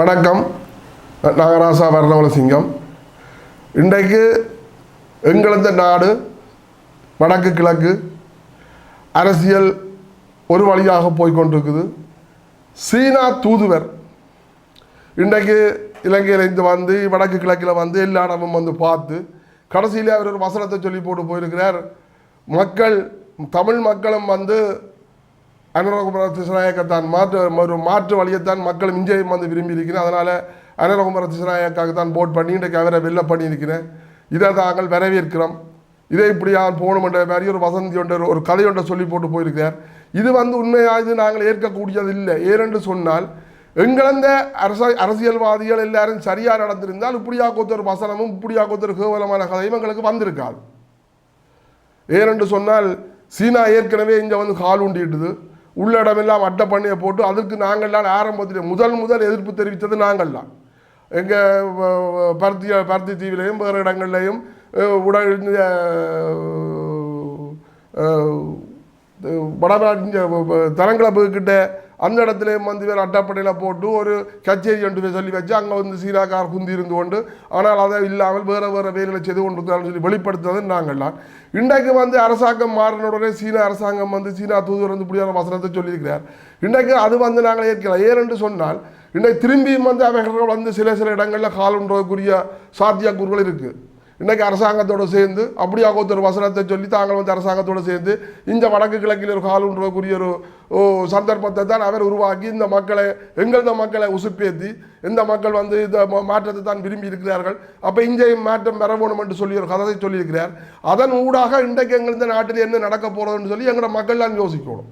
வணக்கம். நாகராசா வர்ணவலசிங்கம். இன்றைக்கு எங்களது நாடு வடக்கு கிழக்கு அரசியல் ஒரு வழியாக போய்கொண்டிருக்குது சீனா தூதுவர். இன்றைக்கு இலங்கையில் இருந்து வந்து வடக்கு கிழக்கில் வந்து எல்லா இடமும் வந்து பார்த்து கடைசியில் அவர் ஒரு வசனத்தை சொல்லி போட்டு போயிருக்கிறார். மக்கள் தமிழ் மக்களும் வந்து அனுரகுமர திசநாயக்கத்தான் மாற்று ஒரு மாற்று வழியைத்தான் மக்கள் இஞ்சையும் வந்து விரும்பி இருக்கிறேன் அதனால் அனுரகுமர திசநாயக்காக தான் போட் பண்ணி இன்றைக்கு அவரை வெளில பண்ணியிருக்கிறேன். இதை நாங்கள் வரவேற்கிறோம். இதை இப்படியா போகணுமென்ற மாதிரி ஒரு வசந்தி ஒன்று ஒரு கதை ஒன்றை சொல்லி போட்டு போயிருக்கிறார். இது வந்து உண்மையாக இது நாங்கள் ஏற்கக்கூடியது இல்லை ஏனென்று சொன்னால் எங்களந்த அரச அரசியல்வாதிகள் எல்லாரும் சரியாக நடந்திருந்தால் இப்படியா கொத்தொரு வசனமும் இப்படியா கொத்தொரு கேவலமான கதையும் எங்களுக்கு வந்திருக்காது. ஏனென்று சொன்னால் சீனா ஏற்கனவே இங்கே வந்து கால் உண்டிட்டுது உள்ள இடமெல்லாம் போட்டு அதுக்கு நாங்கள்லாம் ஆரம்பத்தில் முதல் முதல் எதிர்ப்பு தெரிவித்தது நாங்கள்லாம் எங்கள் பருத்தி பருத்தி தீவிலையும் வேறு இடங்கள்லையும் உடல் இந்த, வடநாட்டு தரங்கிழப்பு கிட்ட அந்த இடத்துல வந்து வேறு அட்டப்படையில் போட்டு ஒரு கச்சேரி என்று போய் சொல்லி வச்சு அங்கே வந்து சீராக்கார் குந்தி இருந்து கொண்டு ஆனால் அதை இல்லாமல் வேறு வேறு வேலைகளை செய்து கொண்டு சொல்லி வெளிப்படுத்துறது நாங்கள்லாம் இன்றைக்கு வந்து அரசாங்கம் மாறின உடனே சீனா அரசாங்கம் வந்து சீனா தூதுவர் வந்து இப்படியான வசனத்தை சொல்லியிருக்கிறார். இன்றைக்கு அது வந்து நாங்கள் ஏற்கலாம் ஏனென்று சொன்னால் இன்றைக்கு திரும்பியும் வந்து அவைகள் வந்து சில சில இடங்களில் காலுன்றதுக்குரிய சாத்தியக்கூறுகள் இருக்குது இன்றைக்கு அரசாங்கத்தோடு சேர்ந்து அப்படியாக ஒருத்தர் வசனத்தை சொல்லி தாங்கள் வந்து அரசாங்கத்தோடு சேர்ந்து இந்த வடக்கு கிழக்கில் ஒரு காலுன்றக்கூடிய ஒரு சந்தர்ப்பத்தை தான் அவர் உருவாக்கி இந்த மக்களை எங்களது மக்களை உசுப்பேத்தி இந்த மக்கள் வந்து இந்த மா- மாற்றத்தை தான் விரும்பி இருக்கிறார்கள். அப்போ இங்கே மாற்றம் பெற வேணும் என்று சொல்லி ஒரு கதை சொல்லியிருக்கிறார். அதன் ஊடாக இன்றைக்கு எங்கள் இந்த நாட்டில் என்ன நடக்க போகிறதுன்னு சொல்லி எங்களோட மக்கள் தான் யோசிக்கணும்.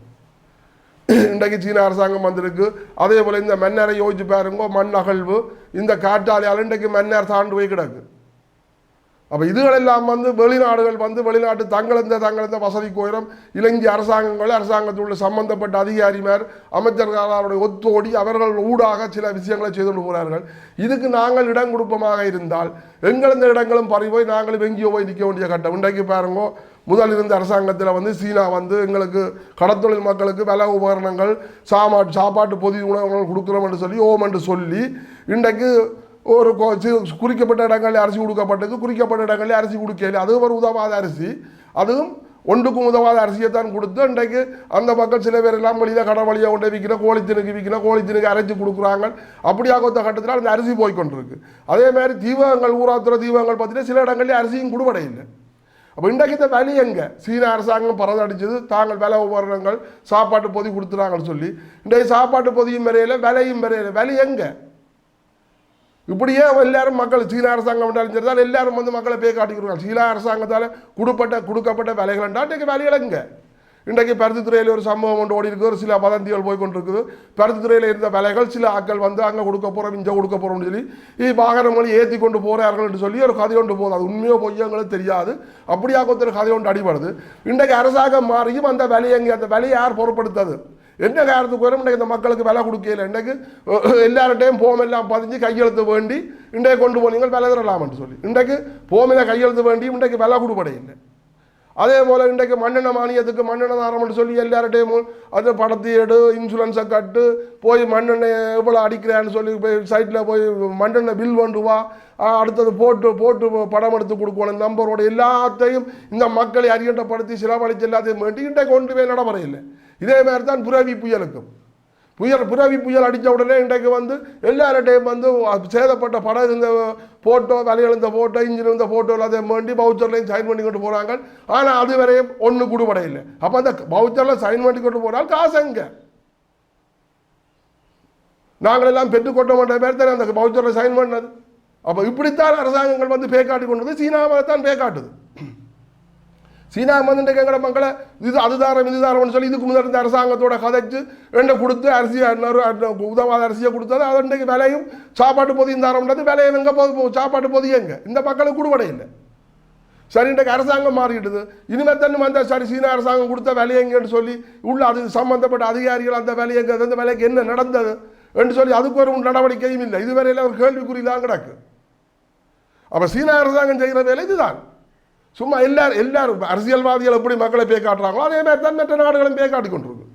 இன்றைக்கு சீன அரசாங்கம் வந்திருக்கு. அதே போல் இந்த மன்னரை யோசிச்சு பாருங்க மண் அகழ்வு இந்த காற்றாலையால் இன்றைக்கு மன்னர் தாண்டு போய் கிடக்கு. அப்போ இதுகளெல்லாம் வந்து வெளிநாடுகள் வந்து வெளிநாட்டு தங்களந்த தங்களந்த வசதி கோயிலும் இலங்கை அரசாங்கங்கள் அரசாங்கத்தில் உள்ள சம்பந்தப்பட்ட அதிகாரிமார் அமைச்சர்களாருடைய ஒத்தோடி அவர்கள் ஊடாக சில விஷயங்களை செய்து கொண்டு போகிறார்கள் இதுக்கு நாங்கள் இடம் கொடுப்பமாக இருந்தால் எங்களந்த இடங்களும் பறி போய் நாங்களும் எங்கேயோ போய் நிற்க வேண்டிய கட்டம். இன்றைக்கு பாருங்க முதல் இருந்த அரசாங்கத்தில் வந்து சீனா வந்து எங்களுக்கு கடத்தொழில் மக்களுக்கு வில உபகரணங்கள் சாமா சாப்பாட்டு பொதி உணவுகள் கொடுக்குறோம் என்று சொல்லி ஓம் என்று சொல்லி இன்றைக்கு ஒரு கொ- குறிக்கப்பட்ட இடங்களில் அரிசி கொடுக்கப்பட்டது குறிக்கப்பட்ட இடங்களில் அரிசி கொடுக்கல அது ஒரு உதவாத அரிசி. அதுவும் ஒன்றுக்கும் உதவாத அரிசியை தான் கொடுத்து இன்றைக்கு அந்த மக்கள் சில பேர் எல்லாம் வழியில் கடை வழியாக கொண்டு விற்கிற கோழித்தினுக்கு விற்கிற கோழித்தினுக்கு அரைச்சி கொடுக்குறாங்க. அப்படியாக ஒத்த கட்டத்தில் அந்த அரிசி போய்கொண்டிருக்கு அதே மாதிரி தீபகங்கள் ஊராத்துற தீபங்கள் பார்த்தீங்கன்னா சில இடங்களில் அரிசியும் கொடுபடை இல்லை அப்போ இன்றைக்கு இந்த வழி எங்கே? சீன அரசாங்கம் பறந்தடிச்சது தாங்கள் விலை உபகரணங்கள் சாப்பாட்டு பொதி கொடுத்துறாங்கன்னு சொல்லி. இன்றைக்கு சாப்பாட்டு பொதியும் வரையில விலையும் வரையில விலை எங்கே? இப்படியே எல்லாரும் மக்கள் சீன அரசாங்கம் என்றால் எல்லாரும் வந்து மக்களை பேய் காட்டிக்கிறாங்க சீன அரசாங்கத்தால் கொடுப்பட்ட கொடுக்கப்பட்ட விலைகள் இன்றைக்கு விலைகள் எங்க இன்றைக்கு பருத்தித்துறையில் ஒரு சம்பவம் ஒன்று ஓடி இருக்குது ஒரு சில வதந்திகள் போய் கொண்டிருக்குது பருத்தித்துறையில் இருந்த விலைகள் சில ஆட்கள் வந்து அங்கே கொடுக்க போகிறோம் இங்கே கொடுக்க போகிறோம்னு சொல்லி வாகன மொழி ஏற்றி கொண்டு போகிறார்கள் என்று சொல்லி ஒரு கதை ஒன்று போகுது. அது உண்மையோ பொய்யங்களுக்கு தெரியாது. அப்படியாக ஒருத்தர் கதை ஒன்று அடிபடுது. இன்றைக்கு அரசாங்கம் மாறியும் அந்த வேலையை எங்கே அந்த வேலையை யார் பொருட்படுத்தாது? என்ன காரணத்துக்கு வரும் இன்றைக்கு இந்த மக்களுக்கு விலை கொடுக்கல இன்றைக்கு எல்லார்ட்டையும் போம் எல்லாம் பதிஞ்சு கையெழுத்து வேண்டி இன்றைக்கு கொண்டு போனீங்க விலை தரலாம்னு சொல்லி இன்றைக்கு போமில கையெழுத்து வேண்டி இன்றைக்கு விலை கொடுப்படை இல்லை அதே போல் இன்றைக்கு மண்ணெண்ண மானியத்துக்கு மண்ணெண்ண தாரம்னு சொல்லி எல்லார்ட்டையும் அது படத்தை எடு இன்சூரன்ஸை கட்டு போய் மண்ணெண்ணெய் எவ்வளோ அடிக்கிறான்னு சொல்லி போய் சைட்டில் போய் மண்ணெண்ணெய் பில் கொண்டு வா அடுத்தது போட்டு போட்டு படம் எடுத்து கொடுக்கணும் நம்பரோட எல்லாத்தையும் இந்த மக்களை அறியட்டப்படுத்தி சிலவழிச்சு எல்லாத்தையும் வேண்டி இன்றைக்கு கொண்டு போய் நடைமுறையில் இதே மாதிரி தான் புரவி புயலுக்கும். புயல் புரவி புயல் அடித்த உடனே இன்றைக்கு வந்து எல்லார்டையும் வந்து சேதப்பட்ட படம் இந்த ஃபோட்டோ விலைகள் ஃபோட்டோ இன்ஜின் இருந்த ஃபோட்டோ எல்லாத்தையும் வேண்டி பவுச்சர்லையும் சைன் பண்ணி கொண்டு போகிறாங்க ஆனால் அது வரையும் ஒன்று இல்லை அப்போ அந்த பவுச்சரில் சைன் பண்ணி கொண்டு போனால் காசு எங்கே? நாங்கள் எல்லாம் பெற்றுக்கொட்ட மாட்ட பேர் தானே அந்த பவுச்சரில் சைன் பண்ணது. அப்போ இப்படித்தான் அரசாங்கங்கள் வந்து பேக்காட்டி கொண்டு வந்து சீனாவை தான் பேக்காட்டுது. சீனா வந்துட்டு எங்கட மக்களை இது அதுதாரம் இதுதாரம்னு சொல்லி இதுக்கு முதல் இருந்த அரசாங்கத்தோட கதைச்சு ரெண்டை கொடுத்து அரிசி உதவாத அரிசியை கொடுத்தது. அது இன்றைக்கு விலையும் சாப்பாட்டு பொதியும் தாரம்ன்றது விலையும் எங்கே போகுது சாப்பாட்டு பொதி எங்க? இந்த மக்களுக்கு கொடுபடை இல்லை. சரி இன்றைக்கு அரசாங்கம் மாறிடுது. இனிமேல் தண்ணி வந்தால் சரி சீனா அரசாங்கம் கொடுத்த விலை எங்கன்னு சொல்லி உள்ள அது சம்மந்தப்பட்ட அதிகாரிகள் அந்த விலை எங்க அந்த விலைக்கு என்ன நடந்தது என்று சொல்லி அதுக்கு ஒரு நடவடிக்கையும் இல்லை. இதுவரையில் ஒரு கேள்விக்குறி தான் கிடக்கு. அப்போ சீனா அரசாங்கம் செய்கிற வேலை இதுதான். சும்மா எல்லாரும் எல்லாரும் அரசியல்வாதிகள் எப்படி மக்களை பே காட்டுறாங்களோ அதே மாதிரி தான் மற்ற நாடுகளும் பே காட்டி கொண்டிருக்கு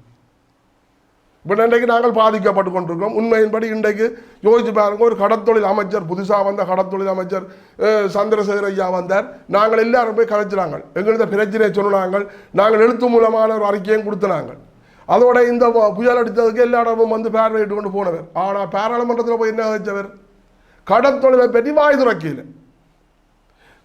இப்போ இன்றைக்கு நாங்கள் பாதிக்கப்பட்டு கொண்டிருக்கோம் உண்மையின்படி இன்றைக்கு யோசிச்சு பாருங்க ஒரு கடத்தொழில் அமைச்சர் புதுசாக வந்த கடத்தொழில் அமைச்சர் சந்திரசேகர் ஐயா வந்தார். நாங்கள் எல்லாரும் போய் கலைச்சினாங்க எங்கள்கிட்ட பிரச்சனையை சொன்னாங்க. நாங்கள் எழுத்து மூலமான ஒரு அறிக்கையும் கொடுத்தனாங்க. அதோட இந்த புயல் அடித்ததுக்கு எல்லா இடமும் வந்து பார்வையிட்டு கொண்டு போனவர். ஆனால் பாராளுமன்றத்தில் போய் என்ன வச்சவர் கடத்தொழிலை பற்றி வாய் துறக்கையில்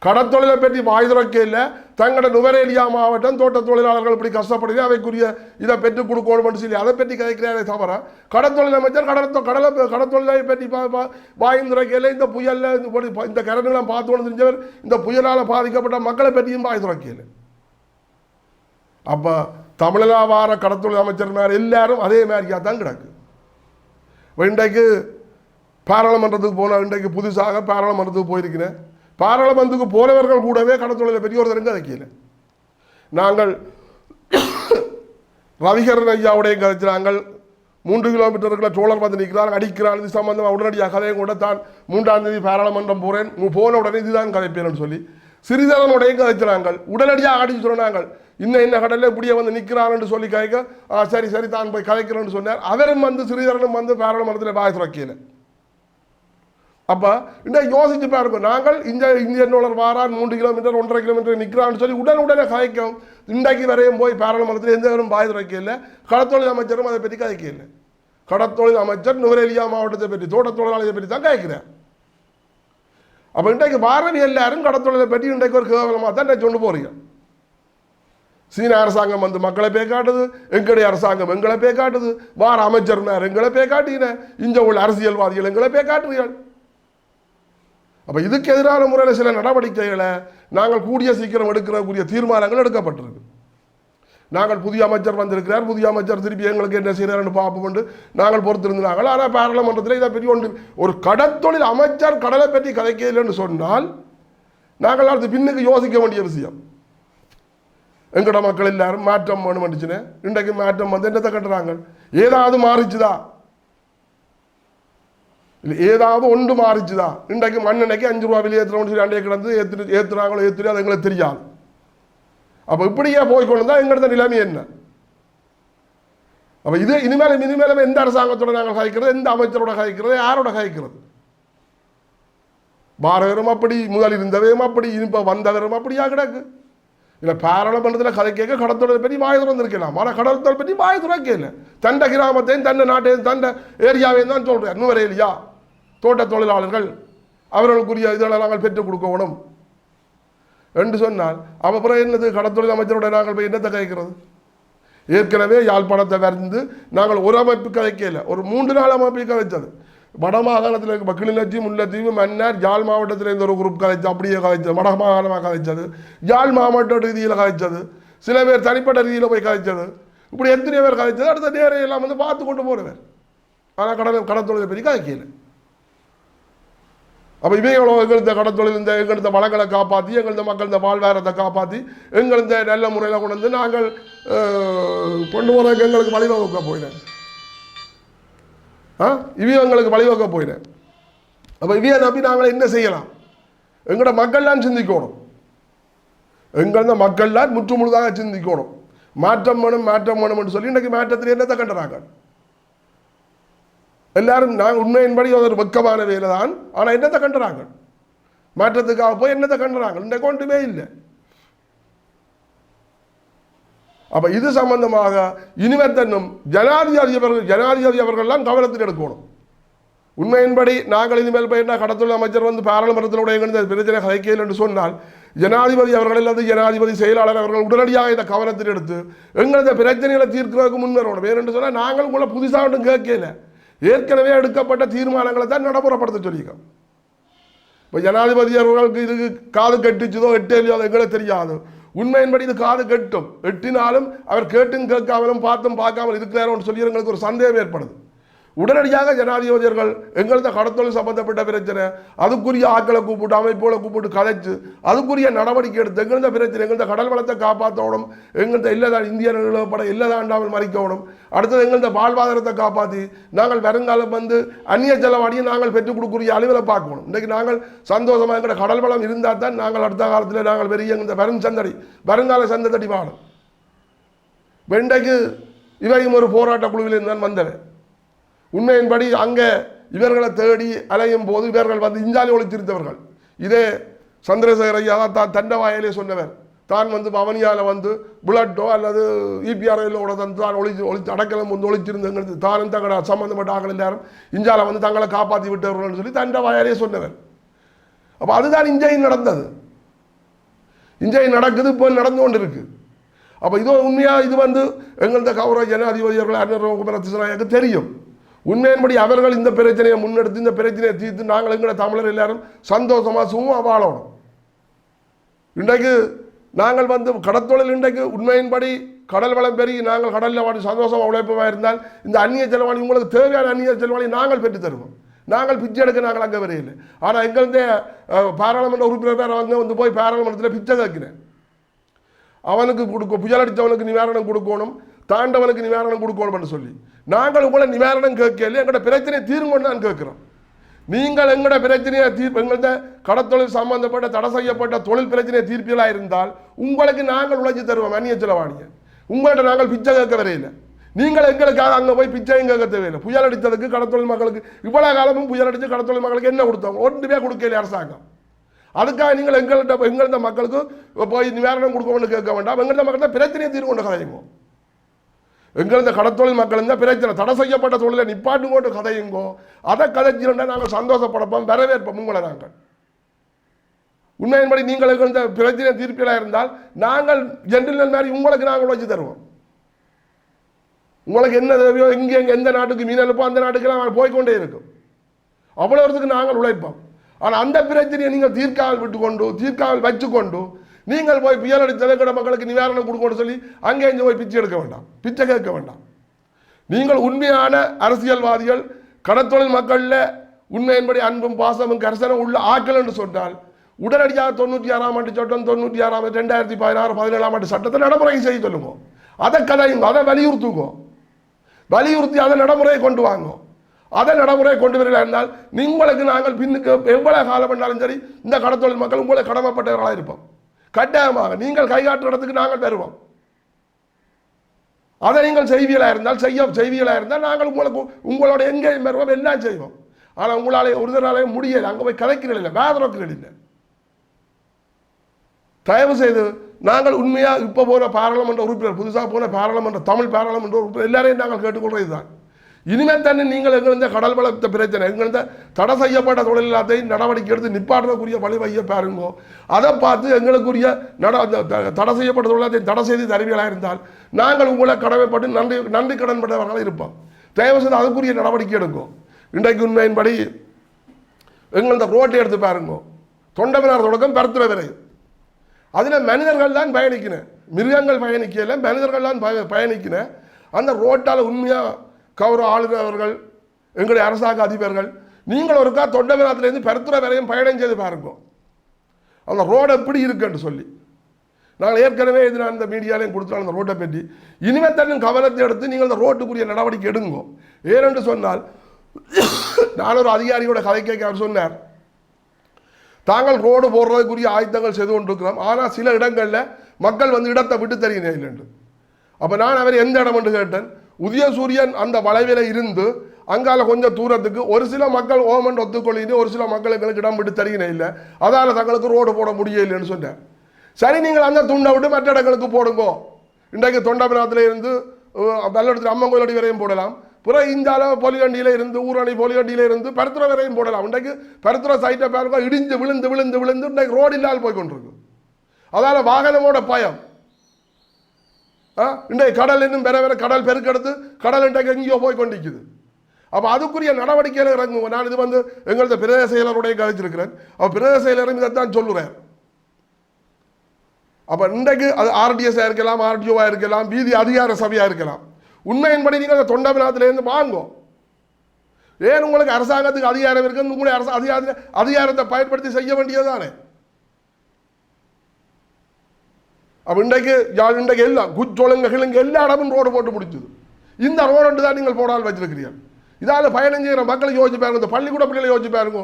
கடத்தொழிலை பற்றி வாய் இல்லை. தங்களோட நுவரேலியா மாவட்டம் தோட்ட தொழிலாளர்கள் இப்படி கஷ்டப்படுது. அவைக்குரிய இதை பெற்றுக் கொடுக்கணும்னு சொல்லி அதை பற்றி கதைக்கிறாரே தவிர கடத்தொழில் அமைச்சர் கடல் கடலை கடத்தொழிலை பற்றி பா- பா- வாயும் இந்த புயலில் இந்த பொடி- இந்த கரண்டுலாம் பார்த்தோன்னு தெரிஞ்சவர் இந்த புயலால் பாதிக்கப்பட்ட மக்களை பற்றியும் வாய் துறக்கையில் அப்போ தமிழனா வார கடத்தொழில் அமைச்சர் எல்லாரும் அதே மாதிரியாக தான் கிடக்கு. இன்றைக்கு பாராளுமன்றத்துக்கு போன இன்றைக்கு புதுசாக பாராளுமன்றத்துக்கு போயிருக்கிறேன். பாராளுமன்றத்துக்கு போனவர்கள் கூடவே கடத்தொழில பெரியோர் தருங்க தரங்க வைக்கல நாங்கள் ரவிகரன் ஐயாவுடைய கதைச்சு நாங்கள் மூன்று கிலோமீட்டருக்குள்ள சோழர் வந்து நிற்கிறார் அடிக்கிறார் இது சம்பந்தமாக உடனடியாக கதையும் கூட தான் மூன்றாம் தேதி பாராளுமன்றம் போகிறேன் போன உடனே இதுதான் கதைப்பேன்னு சொல்லி. சிறிதரனுடைய கதைச்சினாங்கள் உடனடியாக ஆடி சொன்னாங்கள் இன்னும் என்ன கடலில் இப்படியே வந்து நிற்கிறாருன்னு சொல்லி கதைக்க "ஆ, சரி சரி தான் போய் கதைக்கிறேன்னு சொன்னார். அவரும் வந்து சிறிதரனும் வந்து பாராளுமன்றத்தில் பாய் துறக்கையில் அப்போ இந்த யோசிச்சு பாருங்க நாங்கள் இந்த இந்தியன் டாலர் வாரான் மூன்று கிலோமீட்டர் ஒன்றரை கிலோமீட்டர் நிற்கிறான்னு சொல்லி உடனே உடனே கதைக்கும் இன்றைக்கு வரையும் போய் பாராளுமன்றத்தில் எந்த வரும் பாய் இல்லை கடத்தொழில் அமைச்சரும் அதை பற்றி இல்லை கடத்தொழில் அமைச்சர் நுவரேலியா மாவட்டத்தை பற்றி தோட்ட தொழிலாளியை பற்றி தான் கதைக்கிறேன் அப்போ இன்றைக்கு வாரம் எல்லாரும் கடத்தொழிலை பற்றி இன்றைக்கு ஒரு கேவலமாக தான் இன்றைக்கு கொண்டு போகிறீங்க சீன அரசாங்கம் வந்து மக்களை பே காட்டுது எங்களுடைய அரசாங்கம் எங்களை பே காட்டுது வார அமைச்சர்னார் எங்களை பே காட்டின இங்க உள்ள அரசியல்வாதிகள் எங்களை பே காட்டுறீர்கள் அப்போ இதுக்கு எதிரான முறையில் சில நடவடிக்கைகளை நாங்கள் கூடிய சீக்கிரம் எடுக்கிறக்கூடிய தீர்மானங்கள் எடுக்கப்பட்டிருக்கு. நாங்கள் புதிய அமைச்சர் வந்திருக்கிறார் புதிய அமைச்சர் திருப்பி எங்களுக்கு என்ன செய்கிறார்னு பார்ப்போம் என்று நாங்கள் பொறுத்திருந்தாங்கள் ஆனால் பாராளுமன்றத்தில் இதை பெரிய ஒன்று ஒரு கடத்தொழில் அமைச்சர் கடலை பற்றி கதைக்கலைன்னு சொன்னால் நாங்கள் அடுத்து பின்னுக்கு யோசிக்க வேண்டிய விஷயம். எங்கட மக்கள் எல்லாரும் மாற்றம் வேணும் வந்துச்சுன்னு இன்றைக்கு மாற்றம் வந்து என்னத்தை கட்டுறாங்க? ஏதாவது மாறிச்சுதா? இல்லை ஏதாவது ஒன்று மாறிச்சுதா இன்றைக்கு மண்ணெண்ணைக்கு அஞ்சு ரூபா வெளியே ஏற்றுறோம்னு சொல்லி அண்டையை கிடந்து ஏற்று ஏற்றுறாங்களோ ஏற்றுறோ அது எங்களுக்கு தெரியாது அப்போ இப்படியே போய்கொண்டு தான் எங்களோட நிலைமை என்ன அப்போ இது இனிமேல் இனிமேலும் எந்த அரசாங்கத்தோட நாங்கள் கதைக்கிறது எந்த அமைச்சரோட கதைக்கிறது யாரோட கதைக்கிறது பாரதரும் அப்படி முதல் இருந்தவரும் அப்படி இப்போ வந்தவரும் அப்படியா கிடக்கு இல்லை பாராளுமன்றத்தில் கதை கேட்க கடத்தொழில் பற்றி வாய் திறந்திருக்கலாம் ஆனால் கடத்தொழில் பற்றி வாய் திறக்கல தண்ட கிராமத்தையும் தண்ட நாட்டையும் தண்ட ஏரியாவையும் தான் சொல்கிறேன் இன்னும் வரையிலையா தோட்ட தொழிலாளர்கள் அவர்களுக்குரிய இதெல்லாம் நாங்கள் பெற்றுக் கொடுக்கணும் என்று சொன்னால் அப்புறம் என்னது? கடத்தொழில் அமைச்சருடைய நாங்கள் போய் என்னத்தை கலைக்கிறது ஏற்கனவே யாழ்ப்பாணத்தை வரைந்து நாங்கள் ஒரு அமைப்பு கதைக்கல ஒரு மூன்று நாள் அமைப்பு கதைச்சது வட மாகாணத்தில் இருக்க கிளிநொச்சி முல்லைத்தீவு மன்னார் யாழ் மாவட்டத்தில் இருந்த ஒரு குரூப் கதைச்சு அப்படியே கதைச்சது வட மாகாணமாக கதைச்சது யாழ் மாவட்ட ரீதியில் கதைச்சது சில பேர் தனிப்பட்ட ரீதியில் போய் கதைச்சது இப்படி எத்தனை பேர் கதைச்சது அடுத்த நேரம் எல்லாம் வந்து பார்த்து கொண்டு போகிறவர் ஆனால் கடல் கடத்தொழிலை பற்றி கதைக்கல அப்போ இவைகளோ எங்களது கடத்தொழில் இந்த எங்களது வளங்களை காப்பாற்றி எங்கள்த மக்கள் இந்த வாழ்வாரத்தை காப்பாற்றி எங்களது நல்ல முறையில் கொண்டு வந்து நாங்கள் கொண்டு போகிறதுக்கு எங்களுக்கு வழிவகுக்க போயினேன் ஆ? இவையும் எங்களுக்கு வழிவகுக்க போயினேன் அப்போ இவையை நம்பி நாங்கள் என்ன செய்யலாம்? எங்களோட மக்கள்லாம் சிந்திக்கணும். எங்களது மக்கள்லாம் முற்று முழுதாக சிந்திக்கணும். மாற்றம் வேணும் மாற்றம் வேணும்னு சொல்லி இன்றைக்கு மாற்றத்தில் என்னத்தை கண்டுறாங்க? எல்லாரும் நான் உண்மையின்படி அது ஒரு வெக்கமான வேலை தான் ஆனால் என்னத்தை கண்டுறாங்க? மாற்றத்துக்காக போய் என்னத்தை கண்டுறாங்க? இந்த கொண்டுமே இல்லை. அப்போ இது சம்பந்தமாக இனிமேத்தன்னும் ஜனாதிபதி அவர்கள் ஜனாதிபதி அவர்கள்லாம் கவனத்தில் எடுக்கணும். உண்மையின்படி நாங்கள் இனிமேல் போய் என்ன அமைச்சர் வந்து பாராளுமன்றத்தினுடைய எங்கிருந்து பிரச்சனை கதைக்கையில் என்று சொன்னால் ஜனாதிபதி அவர்கள் அல்லது ஜனாதிபதி செயலாளர் அவர்கள் உடனடியாக இதை கவனத்தில் எடுத்து எங்களது பிரச்சனைகளை தீர்க்கிறதுக்கு முன்வரணும். என்று சொன்னால் நாங்கள் உங்களை புதுசாக ஒன்றும் கேட்கல. ஏற்கனவே எடுக்கப்பட்ட தீர்மானங்களை தான் நடைமுறைப்படுத்த சொல்லியிருக்கோம் இப்போ ஜனாதிபதி அவர்களுக்கு இது காது கட்டுச்சதோ எட்டலையோ அது எங்களுக்கு தெரியாது. உண்மையின்படி இது காது கெட்டும். எட்டினாலும் அவர் கேட்டும் கேட்காமலும் பார்த்தும் பார்க்காமல் இருக்கிறாரோன்னு சொல்லி எங்களுக்கு ஒரு சந்தேகம் ஏற்படுது. உடனடியாக ஜனாதிபதியர்கள் எங்களது கடத்தொழில் சம்பந்தப்பட்ட பிரச்சனை அதுக்குரிய ஆட்களை கூப்பிட்டு அமைப்போல கூப்பிட்டு கலைச்சு அதுக்குரிய நடவடிக்கை எடுத்து எங்களது பிரச்சனை எங்களது கடல் வளத்தை காப்பாற்றணும் எங்களது இல்லதான் இந்திய நிலப்பட இல்லதாண்டாமல் மறிக்கணும். அடுத்தது எங்களது வாழ்வாதாரத்தை காப்பாற்றி நாங்கள் வருங்காலம் வந்து அந்நிய செலவாடியை நாங்கள் பெற்றுக் கொடுக்கக்கூடிய அளவில் பார்க்கணும். இன்றைக்கு நாங்கள் சந்தோஷமாக எங்களோட கடல் வளம் இருந்தால் தான் நாங்கள் அடுத்த காலத்தில் நாங்கள் பெரிய எங்களது வரும் சந்தடி வருங்கால சந்தடி வாழும். வெண்டைக்கு இவையும் ஒரு போராட்ட குழுவில் இருந்தான் வந்தவன் உண்மையின்படி அங்கே இவர்களை தேடி அலையும் போது இவர்கள் வந்து இஞ்சாலி ஒழித்திருந்தவர்கள் இதே சந்திரசேகர் ஐயா தான் தண்ட வாயிலே சொன்னவர். தான் வந்து பவனியால் வந்து புல்லட்டோ அல்லது இபிஆர்ஐலோட வந்து தான் ஒழிச்சு ஒழித்து அடக்கலம் வந்து ஒழிச்சிருந்தங்கிறது தானும் தங்களோட சம்மந்தப்பட்ட ஆக்கள் எல்லாரும் இஞ்சால வந்து தங்களை காப்பாற்றி விட்டவர்கள்னு சொல்லி தண்ட வாயாலே சொன்னவர். அப்போ அதுதான் இஞ்சையில் நடந்தது. இஞ்சையும் நடக்குது இப்போ நடந்து கொண்டு இருக்கு அப்போ இது உண்மையாக இது வந்து எங்களது கௌரவ ஜனாதிபதியர்கள் அண்ணன் குமரத்திசனாயக்கு தெரியும். உண்மையின்படி அவர்கள் இந்த பிரச்சனையை முன்னெடுத்து இந்த பிரச்சனையை தீர்த்து நாங்கள் எங்களை தமிழர் எல்லாரும் சந்தோஷமாக சும்மா வாழணும். இன்றைக்கு நாங்கள் வந்து கடத்தொழில் இன்றைக்கு உண்மையின்படி கடல் வளம் பெருகி நாங்கள் கடலில் வாடி சந்தோஷமாக உழைப்பமாக இருந்தால் இந்த அந்நிய செலவாணி உங்களுக்கு தேவையான அந்நிய செலவாணி நாங்கள் பெற்று தருவோம். நாங்கள் பிச்சை எடுக்க நாங்கள் அங்கே வரையில் ஆனால் எங்களுடைய பாராளுமன்ற உறுப்பினர் பேர் வந்து வந்து போய் பாராளுமன்றத்தில் பிச்சை கேட்கிறேன். அவனுக்கு கொடுக்க புயல் அடித்தவனுக்கு நிவாரணம் கொடுக்கணும். தாண்டவனுக்கு நிவாரணம் கொடுக்கணும்னு சொல்லி. நாங்கள் உங்களை நிவாரணம் கேட்கல எங்களோட பிரச்சனையை தீர்ங்கன்னு நான் கேட்குறோம். நீங்கள் எங்களோட பிரச்சனையை தீர்ப்பு எங்கள்கிட்ட கடத்தொழில் சம்பந்தப்பட்ட தடை செய்யப்பட்ட தொழில் பிரச்சனையை தீர்ப்பீர்களாக இருந்தால் உங்களுக்கு நாங்கள் உழைச்சி தருவோம் அந்நிய செலவாணிய. உங்கள்கிட்ட நாங்கள் பிச்சை கேட்க வரையில. நீங்கள் எங்களுக்காக அங்கே போய் பிச்சையும் கேட்க தேவையில்லை. புயல் அடித்ததுக்கு கடத்தொழில் மக்களுக்கு இவ்வளோ காலமும் புயல் அடித்து கடத்தொழில் மக்களுக்கு என்ன கொடுத்தாங்க ஒன்றுமே கொடுக்கல அரசாங்கம். அதுக்காக நீங்கள் எங்கள்கிட்ட எங்கள்கிட்ட மக்களுக்கு போய் நிவாரணம் கொடுக்கணும்னு கேட்க வேண்டாம். எங்கள்கிட்ட மக்கள்கிட்ட பிரச்சனையை தீர்வு கொண்டு கதையுவோம் எங்கிருந்த கடத்தொழில் மக்கள் இருந்தால் பிரச்சனை. தடை செய்யப்பட்ட தொழிலை நிப்பாட்டு கொண்டு கதையுங்கோ. அதை கதைச்சிருந்தா நாங்கள் சந்தோஷப்படப்போம் வரவேற்போம் உங்களை நாங்கள். உண்மையின்படி நீங்கள் இந்த பிரச்சனை தீர்ப்பிலாக இருந்தால் நாங்கள் ஜென்ரல் மாதிரி உங்களுக்கு நாங்கள் வச்சு தருவோம். உங்களுக்கு என்ன தேவையோ எங்கே எங்கே எந்த நாட்டுக்கு மீன் அனுப்போ அந்த நாட்டுக்கெல்லாம் போய்க்கொண்டே இருக்கும். அவ்வளோத்துக்கு நாங்கள் உழைப்போம். ஆனால் அந்த பிரச்சனையை நீங்கள் தீர்க்காமல் விட்டுக்கொண்டு தீர்க்காமல் வச்சுக்கொண்டு நீங்கள் போய் புயல் அடித்த மக்களுக்கு நிவாரணம் கொடுக்கணும்னு சொல்லி அங்கே இங்கே போய் பிச்சை எடுக்க வேண்டாம். பிச்சை கேட்க வேண்டாம். நீங்கள் உண்மையான அரசியல்வாதிகள் கடத்தொழில் மக்களில் உண்மையின்படி அன்பும் பாசமும் கரிசனம் உள்ள ஆக்கள் என்று சொன்னால் உடனடியாக தொண்ணூற்றி ஆறாம் ஆண்டு சட்டம் தொண்ணூற்றி ஆறாம் ஆண்டு ரெண்டாயிரத்தி பதினாறு பதினேழாம் ஆண்டு சட்டத்தை நடைமுறை செய்ய சொல்லுங்க. அதை கதையுங்க அதை வலியுறுத்துங்க. வலியுறுத்தி அதை நடைமுறையை கொண்டு வாங்க. அதை நடைமுறை கொண்டு வரல என்றால் உங்களுக்கு நாங்கள் பின்னுக்கு எவ்வளவு காலம் பண்ணாலும் சரி இந்த கடத்தொழில் மக்கள் உங்களை கடமைப்பட்டவர்களாக இருப்போம். கட்டாயமாக நீங்கள் கைகாட்டுற இடத்துக்கு நாங்கள் தருவோம். அதை நீங்கள் செய்வியலாக இருந்தால் செய்ய செய்வியலாக இருந்தால் நாங்கள் உங்களுக்கு உங்களோட எங்கேயும் வருவோம் எல்லாம் செய்வோம். ஆனால் உங்களாலே ஒரு நாளே முடியலை. அங்கே போய் கதைக்கிறீர்கள் இல்லை வேதனோக்கிறீர்கள் இல்லை. தயவு செய்து நாங்கள் உண்மையாக இப்போ போன பாராளுமன்ற உறுப்பினர் புதுசாக போன பாராளுமன்ற தமிழ் பாராளுமன்ற உறுப்பினர் எல்லாரையும் நாங்கள் கேட்டுக்கொள்வது தான் இனிமேல் தானே நீங்கள் எங்கிருந்த கடல் வளர்த்த பிரச்சனை. எங்கிருந்த தடை செய்யப்பட்ட தொழில் எல்லாத்தையும் நடவடிக்கை எடுத்து நிப்பாட்டுறதுக்குரிய வழி பாருங்கோ. அதை பார்த்து எங்களுக்குரிய நட அந்த த- தடை செய்யப்பட்ட தொழிலாத்தையும் தடை செய்து தருவியலாக இருந்தால் நாங்கள் உங்களை கடமைப்பட்டு நன்றி நன்றி கடன்பட்டவர்களாக இருப்போம். தயவு செய்து அதுக்குரிய நடவடிக்கை எடுக்கும் இன்றைக்கு உண்மையின்படி எங்களது ரோட்டை எடுத்து பாருங்க. தொண்டமினார் தொடக்கம் பருத்துற விரை. அதில் மனிதர்கள் தான் பயணிக்கின. மிருகங்கள் பயணிக்கல மனிதர்கள் தான் பய பயணிக்கினேன் அந்த ரோட்டால் உண்மையாக கௌரவ ஆளுநர் அவர்கள் எங்களுடைய அரசாங்க அதிபர்கள் நீங்கள் ஒருக்கா தொண்டமினாத்திலேருந்து பெருத்துறை வரையும் பயணம் செய்து பாருங்க. அந்த ரோடு எப்படி இருக்குன்னு சொல்லி. நாங்கள் ஏற்கனவே இது நான் இந்த மீடியாலையும் கொடுத்துருவோம் அந்த ரோட்டை பற்றி. இனிமே தன்னும் கவனத்தை எடுத்து நீங்கள் அந்த ரோட்டுக்குரிய நடவடிக்கை எடுங்கோ. ஏனென்று சொன்னால் நான் ஒரு அதிகாரியோட கதை கேட்க அவர் சொன்னார். தாங்கள் ரோடு போடுறதுக்குரிய ஆயுதங்கள் செய்து கொண்டிருக்கிறோம். ஆனால் சில இடங்களில் மக்கள் வந்து இடத்தை விட்டு தெரிகிறேன் என்று. அப்போ நான் அவர் எந்த இடம் என்று கேட்டேன்? உதயசூரியன் அந்த வளைவில் இருந்து அங்கால கொஞ்சம் தூரத்துக்கு ஒரு சில மக்கள் ஓமன் ஒத்துக்கொள்ளிட்டு ஒரு சில மக்களுக்கு இடம் விட்டு தருகிறேன் இல்லை. அதால் தங்களுக்கு ரோடு போட முடியலைன்னு சொன்னேன். சரி நீங்கள் அந்த துண்டை விட்டு மற்ற இடங்களுக்கு போடுங்கோ. இன்றைக்கு தொண்டபிராத்தில் இருந்து வெள்ளத்தில் அம்மன் கோயிலடி அடி வரையும் போடலாம். பிறகு இந்த அளவு பொலிகண்டியில் இருந்து ஊரணி பொலிகண்டியில் இருந்து பருத்துறை வரையும் போடலாம். இன்றைக்கு பருத்துறை சைட்டை பாருங்க இடிஞ்சு விழுந்து விழுந்து விழுந்து இன்றைக்கு ரோடு இல்லாமல் போய் கொண்டிருக்கு. அதால் வாகனமோட பயம். ஆ? கடல் இன்னும் வேற வேற கடல் பெருக்கெடுத்து கடல் இன்றைக்கு எங்கேயோ போய் கொண்டிருக்குது. அப்போ அதுக்குரிய நடவடிக்கையில் இறங்குவோம். நான் இது வந்து எங்களது பிரதேச செயலருடைய கழிச்சிருக்கிறேன் அப்போ பிரதேச செயலரும் இதைத்தான் சொல்லுறேன் அப்போ இன்றைக்கு அது ஆர்டிஎஸ்ஸாக இருக்கலாம் ஆர்டிஓவாக இருக்கலாம் வீதி அதிகார சபையாக இருக்கலாம். உண்மையின்படி நீங்கள் அந்த தொண்டபினாத்திலேருந்து வாங்கும் ஏன் உங்களுக்கு அரசாங்கத்துக்கு அதிகாரம் இருக்குன்னு உங்களுடைய அரசு அதிகார அதிகாரத்தை பயன்படுத்தி செய்ய வேண்டியது தானே அப்போ இன்றைக்கு இன்றைக்கு எல்லாம் குச்சோளங்க கிழங்கு எல்லா இடமும் ரோடு போட்டு முடிச்சுது இந்த ரோடு தான் நீங்கள் போடாமல் வச்சிருக்கிறீர்கள் இதால் பயணம் செய்கிற மக்களை யோசிச்சு பாருங்க இந்த பள்ளிக்கூட பிள்ளைகளை யோசிச்சு பாருங்க.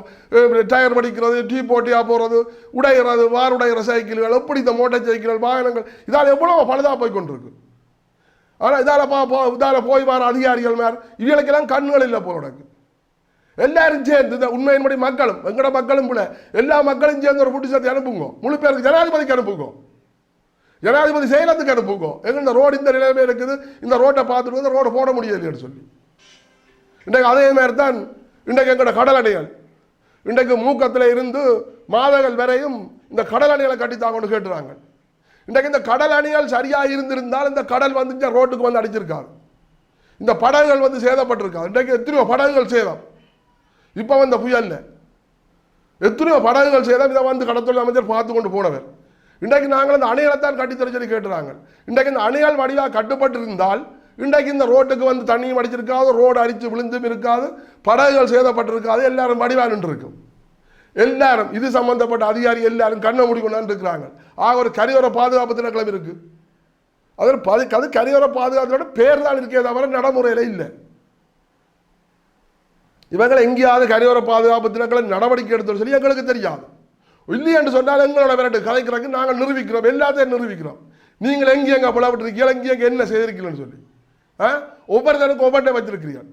டயர் படிக்கிறது டீ போட்டியாக போகிறது உடையிறது வார் உடையிற சைக்கிள்கள் எப்படி இந்த மோட்டார் சைக்கிள்கள் வாகனங்கள் இதால் எவ்வளோ பழுதாக போய் கொண்டிருக்கு. ஆனால் இதால் பா போ இதால் போய் வர அதிகாரிகள் மேல் இவங்களுக்கெல்லாம் கண்கள் இல்லை போல எனக்கு எல்லாரும் சேர்ந்து இந்த உண்மையின்படி மக்களும் எங்கட மக்களும் கூட எல்லா மக்களும் சேர்ந்து ஒரு புட்டிசத்தை அனுப்புங்க. முழு பேருக்கு ஜனாதிபதிக்கு அனுப்புங்க. ஜனாதிபதி செயலத்துக்கு அனுப்புக்கும் எங்க இந்த ரோடு இந்த நிலைமை இருக்குது. இந்த ரோட்டை பார்த்துட்டு வந்து ரோடை போட முடியலைன்னு சொல்லி. இன்றைக்கு அதே மாதிரி தான் இன்றைக்கு எங்களோட கடல் அணைகள். இன்றைக்கு மூக்கத்தில் இருந்து மாதங்கள் வரையும் இந்த கடல் அணைகளை கட்டித்தாங்கன்னு கேட்டுறாங்க. இன்றைக்கு இந்த கடல் அணிகள் சரியாக இருந்திருந்தால் இந்த கடல் வந்து இந்த ரோட்டுக்கு வந்து அடிச்சிருக்காது இந்த படகுகள் வந்து சேதப்பட்டிருக்காது இன்றைக்கு எத்தனையோ படகுகள் சேதம். இப்போ வந்த புயலில். எத்தனையோ படகுகள் சேதம். இதை வந்து கடத்தொழில் அமைச்சர் பார்த்து கொண்டு போனவர். இன்றைக்கு நாங்கள் இந்த அணைகளைத்தான் கட்டித்தர சொல்லி கேட்டுறாங்க. இன்றைக்கு இந்த அணைகள் வடிவாக கட்டுப்பட்டு இருந்தால் இன்றைக்கு இந்த ரோட்டுக்கு வந்து தண்ணியும் அடிச்சிருக்காது ரோடு அடித்து விழுந்தும் இருக்காது படகுகள் சேதப்பட்டிருக்காது எல்லாரும் வடிவாக நின்று இருக்கும் எல்லாரும் இது சம்பந்தப்பட்ட அதிகாரி எல்லாரும் கண்ணை முடிக்கணும்னு இருக்கிறாங்க ஆக ஒரு கரையோர பாதுகாப்பு திணைக்களம் இருக்கு. அதில் பது அது கரையோர பாதுகாப்போட பேர் தான் இருக்கே தவிர நடைமுறையில் இல்லை. இவங்களை எங்கேயாவது கரையோர பாதுகாப்பு தினங்களை நடவடிக்கை எடுத்து சொல்லி எங்களுக்கு தெரியாது. இல்லை என்று சொன்னால் எங்களோட விரட்டு. கலைக்கிறதுக்கு நாங்கள் நிரூபிக்கிறோம். எல்லாத்தையும் நிரூபிக்கிறோம். நீங்கள் எங்கே எங்கே புலப்பட்டிருக்கீங்க எங்கே எங்கே என்ன செய்திருக்கீங்கன்னு சொல்லி. ஆ? ஒவ்வொருத்தருக்கும் ஒவ்வொன்றை வச்சிருக்கிறீர்கள்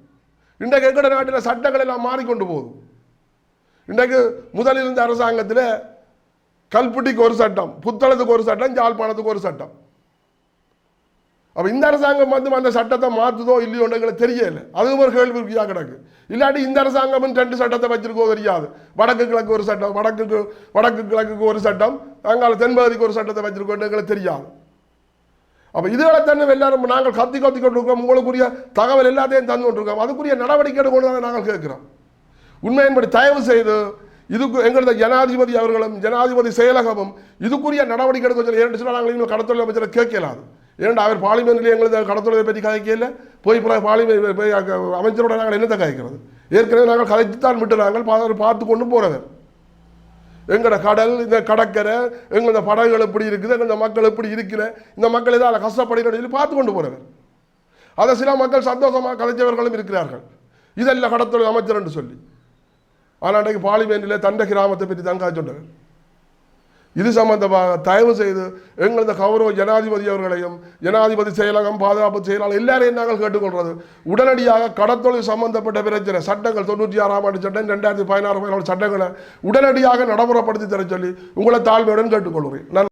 இன்றைக்கு எங்களோட நாட்டில் சட்டங்கள் எல்லாம் மாறிக்கொண்டு போகுது. இன்றைக்கு முதலில் இருந்த அரசாங்கத்தில் கல்புட்டிக்கு ஒரு சட்டம் புத்தளத்துக்கு ஒரு சட்டம் ஜாழ்ப்பாணத்துக்கு ஒரு சட்டம். அப்போ இந்த அரசாங்கம் வந்து அந்த சட்டத்தை மாற்றுதோ இல்லையோ எங்களுக்கு தெரியல. அதுவும் ஒரு கேள்விக்குறியாக கிடக்கு. இல்லாட்டி இந்த அரசாங்கமும் ரெண்டு சட்டத்தை வச்சிருக்கோ தெரியாது. வடக்கு கிழக்கு ஒரு சட்டம் வடக்குக்கு வடக்கு கிழக்குக்கு ஒரு சட்டம் அங்கால தென்பகுதிக்கு ஒரு சட்டத்தை வச்சிருக்கோம் எங்களுக்கு தெரியாது. அப்போ இதுகளை தானே எல்லாரும் நாங்கள் கத்தி கத்தி கொண்டிருக்கோம் உங்களுக்குரிய தகவல் எல்லாத்தையும் தந்து கொண்டிருக்கோம் அதுக்குரிய நடவடிக்கை எடுக்கணும் தான் நாங்கள் கேட்குறோம். உண்மையின்படி தயவு செய்து இதுக்கு எங்களது ஜனாதிபதி அவர்களும் ஜனாதிபதி செயலகமும் இதுக்குரிய நடவடிக்கை எடுக்க சொல்லி இரண்டு சில நாங்கள் இன்னும் கடத்தொழில் அமைச்சரை கேட்கலாது. ஏன்டா அவர் பார்லிமெண்ட்லேயே எங்களது கடத்தொழிலை பற்றி கதைக்கல. போய் பார்லிமெண்ட் போய் அமைச்சரோட நாங்கள் என்னத்தை கதைக்கிறது? ஏற்கனவே நாங்கள் கதைத்துத்தான் விட்டு நாங்கள் பா- பார்த்து கொண்டு போகிறவர் எங்களோட கடல் இந்த கடற்கரை எங்களோட படகுகள் எப்படி இருக்குது எங்களோட மக்கள் எப்படி இருக்கிற இந்த மக்கள் ஏதாவது கஷ்டப்படுகிற சொல்லி பார்த்து கொண்டு போகிறவர் அதை சில மக்கள் சந்தோஷமாக கதைச்சவர்களும் இருக்கிறார்கள். இதெல்லாம் கடத்தொழில் அமைச்சர் என்று சொல்லி. ஆனால் அன்றைக்கு பார்லிமெண்ட்டில் தண்டை கிராமத்தை பற்றி தான் காய்ச்சொண்டவர் இது சம்பந்தமாக தயவு செய்து எங்களது கௌரவ ஜனாதிபதி அவர்களையும் ஜனாதிபதி செயலகம் பாதுகாப்பு செயலாளர் எல்லாரையும் நாங்கள் கேட்டுக்கொள்வது உடனடியாக கடத்தொழில் சம்பந்தப்பட்ட பிரச்சனை சட்டங்கள் தொண்ணூற்றி ஆறாம் ஆண்டு சட்டம் ரெண்டாயிரத்தி பதினாறு பதினாலு சட்டங்களை உடனடியாக நடைமுறைப்படுத்தி தர சொல்லி உங்களை தாழ்மையுடன் கேட்டுக்கொள்கிறேன்.